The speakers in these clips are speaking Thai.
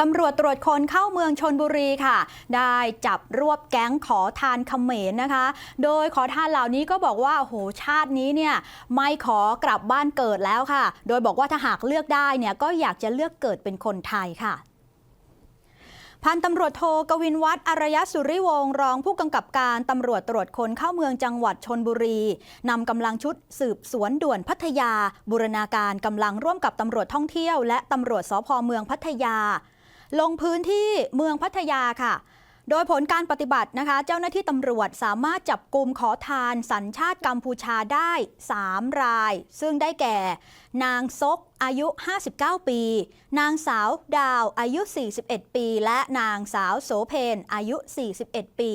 ตำรวจตรวจคนเข้าเมืองชนบุรีค่ะ ได้จับรวบแก๊งขอทานเขมรนะคะ โดยขอทานเหล่านี้ก็บอกว่าโหชาตินี้เนี่ยไม่ขอกลับบ้านเกิดแล้วค่ะ โดยบอกว่าถ้าหากเลือกได้เนี่ยก็อยากจะเลือกเกิดเป็นคนไทยค่ะพันตำรวจโทกวินวัฒน์อารยสุริวงศ์รองผู้กำกับการตำรวจตรวจคนเข้าเมืองจังหวัดชนบุรีนำกำลังชุดสืบสวนด่วนพัทยา บูรณาการกำลังร่วมกับตำรวจท่องเที่ยว และตำรวจสพเมืองพัทยา ลงพื้นที่เมืองพัทยาค่ะ โดยผลการปฏิบัตินะคะ เจ้าหน้าที่ตำรวจสามารถจับกลุ่มขอทานสัญชาติกัมพูชาได้ 3 ราย ซึ่งได้แก่ นางซกอายุ 59 ปี นางสาวดาวอายุ 41 ปี และนางสาวโสเพนอายุ 41 ปี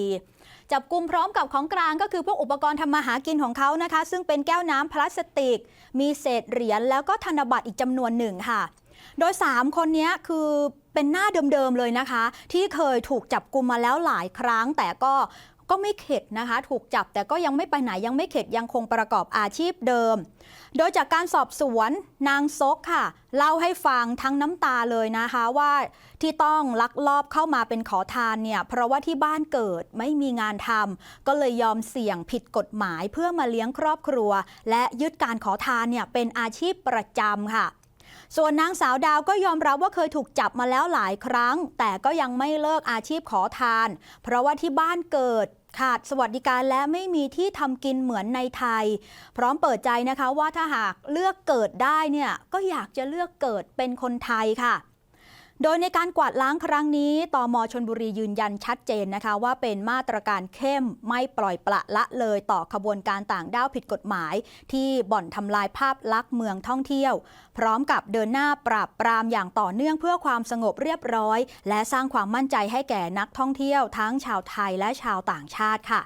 จับกลุ่มพร้อมกับของกลางก็คือพวกอุปกรณ์ทำมาหากินของเขานะคะ ซึ่งเป็นแก้วน้ำพลาสติก มีเศษเหรียญแล้วก็ธนบัตรอีกจำนวนหนึ่งค่ะ โดย 3 คนนี้คือเป็นหน้าเดิมๆเลยนะคะ ที่เคยถูกจับกลุมมาแล้วหลายครั้ง แต่ก็ก็ไม่เข็ดนะคะ ถูกจับแต่ก็ยังไม่ไปไหนยังไม่เข็ดยังคงประกอบอาชีพเดิม โดยจากการสอบสวนนางซกค่ะ เล่าให้ฟังทั้งน้ำตาเลยนะคะว่าที่ต้องลักลอบเข้ามาเป็นขอทานเนี่ย เพราะว่าที่บ้านเกิดไม่มีงานทำก็เลยยอมเสี่ยงผิดกฎหมายเพื่อมาเลี้ยงครอบครัว และยึดการขอทานเนี่ยเป็นอาชีพประจำค่ะ ส่วนนางสาวดาวก็ยอมรับว่าเคยถูกจับมาแล้วหลายครั้ง แต่ก็ยังไม่เลิกอาชีพขอทาน เพราะว่าที่บ้านเกิดขาดสวัสดิการและไม่มีที่ทำกินเหมือนในไทย พร้อมเปิดใจนะคะว่าถ้าหากเลือกเกิดได้เนี่ยก็อยากจะเลือกเกิดเป็นคนไทยค่ะ โดยในการกวาดล้างครั้งนี้ตมชนบุรียืนยันชัดเจนนะคะ ว่าเป็นมาตรการเข้มไม่ปล่อยปละละเลยต่อขบวนการต่างด้าวผิดกฎหมาย ที่บ่อนทำลายภาพลักษณ์เมืองท่องเที่ยว พร้อมกับเดินหน้าปราบปรามอย่างต่อเนื่องเพื่อความสงบเรียบร้อย และสร้างความมั่นใจให้แก่นักท่องเที่ยวทั้งชาวไทยและชาวต่างชาติค่ะ